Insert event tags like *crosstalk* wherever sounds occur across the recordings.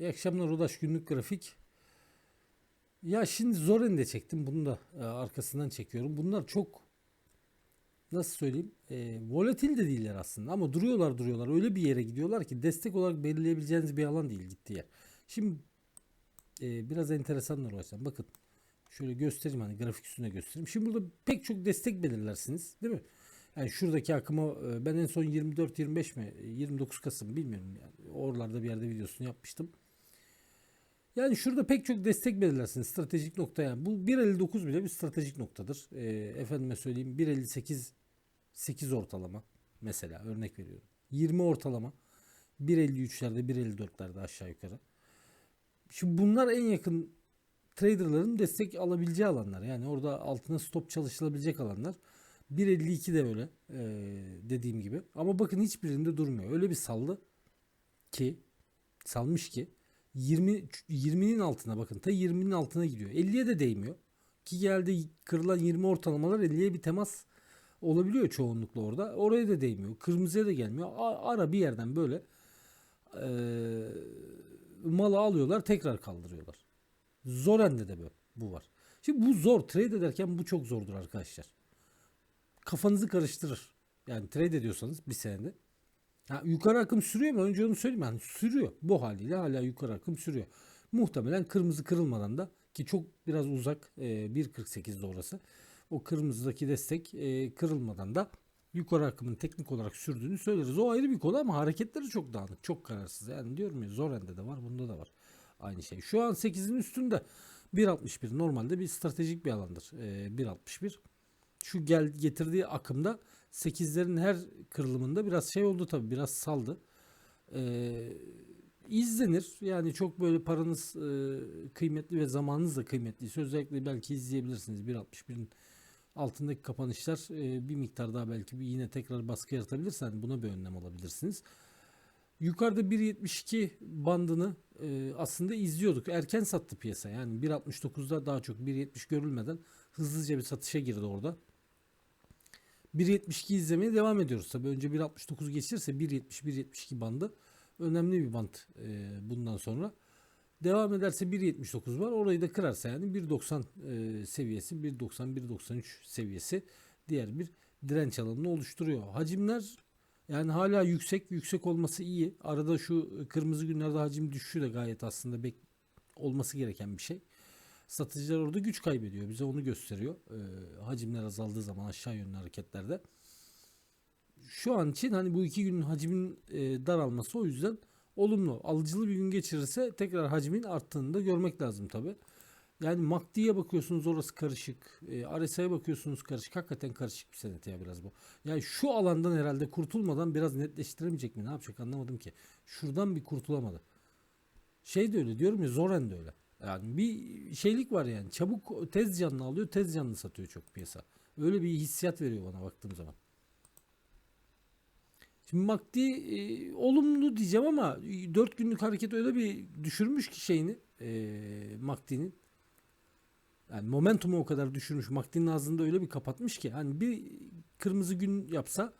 İyi akşamlar Odaş günlük grafik. Ya şimdi Zoren'de çektim. Bunu da e, arkasından çekiyorum. Bunlar çok nasıl söyleyeyim? E, volatil de değiller aslında ama duruyorlar duruyorlar. Öyle bir yere gidiyorlar ki destek olarak belirleyebileceğiniz bir alan değil gittiği yer. Şimdi e, biraz enteresanlar o. Bakın şöyle göstereyim hani grafik üstüne göstereyim. Şimdi burada pek çok destek belirlersiniz değil mi? Yani şuradaki akımı e, ben en son 24-25 mi 29 Kasım bilmiyorum yani oralarda bir yerde videosunu yapmıştım. Yani şurada pek çok destek belirlersiniz stratejik nokta yani. Bu 1.59 bile bir stratejik noktadır. E, efendime söyleyeyim 1.58 8 ortalama mesela örnek veriyorum. 20 ortalama 1.53'lerde 1.54'lerde aşağı yukarı. Şimdi bunlar en yakın traderların destek alabileceği alanlar. Yani orada altına stop çalışılabilecek alanlar. 1.52 de öyle ee, dediğim gibi. Ama bakın hiçbirinde durmuyor. Öyle bir saldı ki salmış ki 20 20'nin altına bakın. Ta 20'nin altına gidiyor. 50'ye de değmiyor. Ki geldi kırılan 20 ortalamalar 50'ye bir temas olabiliyor çoğunlukla orada. Oraya da değmiyor. Kırmızıya da gelmiyor. Ara bir yerden böyle ee, malı alıyorlar tekrar kaldırıyorlar. Zoren'de de bu, bu var. Şimdi bu zor. Trade ederken bu çok zordur arkadaşlar. Kafanızı karıştırır. Yani trade ediyorsanız bir senede. Ha, yukarı akım sürüyor mu? Önce onu söyleyeyim. Yani sürüyor. Bu haliyle hala yukarı akım sürüyor. Muhtemelen kırmızı kırılmadan da ki çok biraz uzak e, 1.48'de orası. O kırmızıdaki destek e, kırılmadan da yukarı akımın teknik olarak sürdüğünü söyleriz. O ayrı bir konu ama hareketleri çok dağınık, çok kararsız. Yani diyorum ya Zoren'de de var, bunda da var. Aynı şey. Şu an 8'in üstünde 1.61 normalde bir stratejik bir alandır. E, 1.61. Şu gel getirdiği akımda 8'lerin her kırılımında biraz şey oldu tabi biraz saldı. E, izlenir. Yani çok böyle paranız e, kıymetli ve zamanınız da kıymetliyse özellikle belki izleyebilirsiniz 1.61'in altındaki kapanışlar e, bir miktar daha belki bir yine tekrar baskı yaratabilirse hani buna bir önlem alabilirsiniz. Yukarıda 1.72 bandını e, aslında izliyorduk. Erken sattı piyasa. Yani 1.69'da daha çok 1.70 görülmeden hızlıca bir satışa girdi orada. 1.72 izlemeye devam ediyoruz. Tabii önce 1.69 geçirse 1.70-1.72 bandı önemli bir band e, bundan sonra. Devam ederse 1.79 var. Orayı da kırarsa yani 1.90 e, seviyesi, 1.90-1.93 seviyesi diğer bir direnç alanını oluşturuyor. Hacimler yani hala yüksek, yüksek olması iyi. Arada şu kırmızı günlerde hacim düşüşü de gayet aslında bek olması gereken bir şey. Satıcılar orada güç kaybediyor. Bize onu gösteriyor. E, hacimler azaldığı zaman aşağı yönlü hareketlerde. Şu an için hani bu iki günün hacmin e, daralması o yüzden olumlu. Alıcılı bir gün geçirirse tekrar hacmin arttığını da görmek lazım tabi. Yani MACD'ye bakıyorsunuz orası karışık. E, RSI'ye bakıyorsunuz karışık. Hakikaten karışık bir senet ya biraz bu. Yani şu alandan herhalde kurtulmadan biraz netleştiremeyecek mi? Ne yapacak anlamadım ki. Şuradan bir kurtulamadı. Şey de öyle diyorum ya Zoren de öyle. Yani bir şeylik var yani. Çabuk tez canlı alıyor, tez canlı satıyor çok piyasa. Öyle bir hissiyat veriyor bana baktığım zaman. Şimdi MACD e, olumlu diyeceğim ama 4 günlük hareket öyle bir düşürmüş ki şeyini e, MACD'nin yani momentumu o kadar düşürmüş. MACD'nin ağzında öyle bir kapatmış ki hani bir kırmızı gün yapsa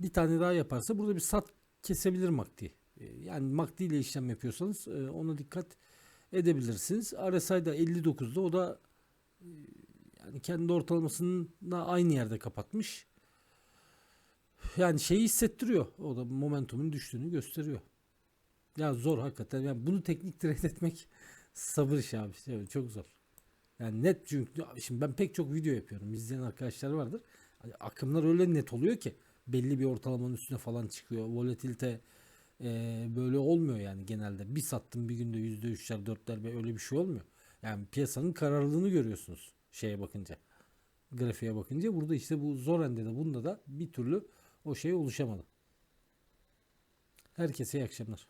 bir tane daha yaparsa burada bir sat kesebilir MACD. E, yani MACD ile işlem yapıyorsanız e, ona dikkat edebilirsiniz. RSI'da 59'da o da e, yani kendi ortalamasına aynı yerde kapatmış. Yani şeyi hissettiriyor. O da momentumun düştüğünü gösteriyor. Ya zor hakikaten. Yani bunu teknik trade etmek *laughs* sabır işi abi. Evet, çok zor. Yani net çünkü şimdi ben pek çok video yapıyorum. İzleyen arkadaşlar vardır. Hani akımlar öyle net oluyor ki belli bir ortalamanın üstüne falan çıkıyor. Volatilite e, böyle olmuyor yani genelde. Bir sattım bir günde yüzde üçler dörtler be öyle bir şey olmuyor. Yani piyasanın kararlılığını görüyorsunuz şeye bakınca. Grafiğe bakınca burada işte bu Zoren'de de bunda da bir türlü o şey oluşamadı. Herkese iyi akşamlar.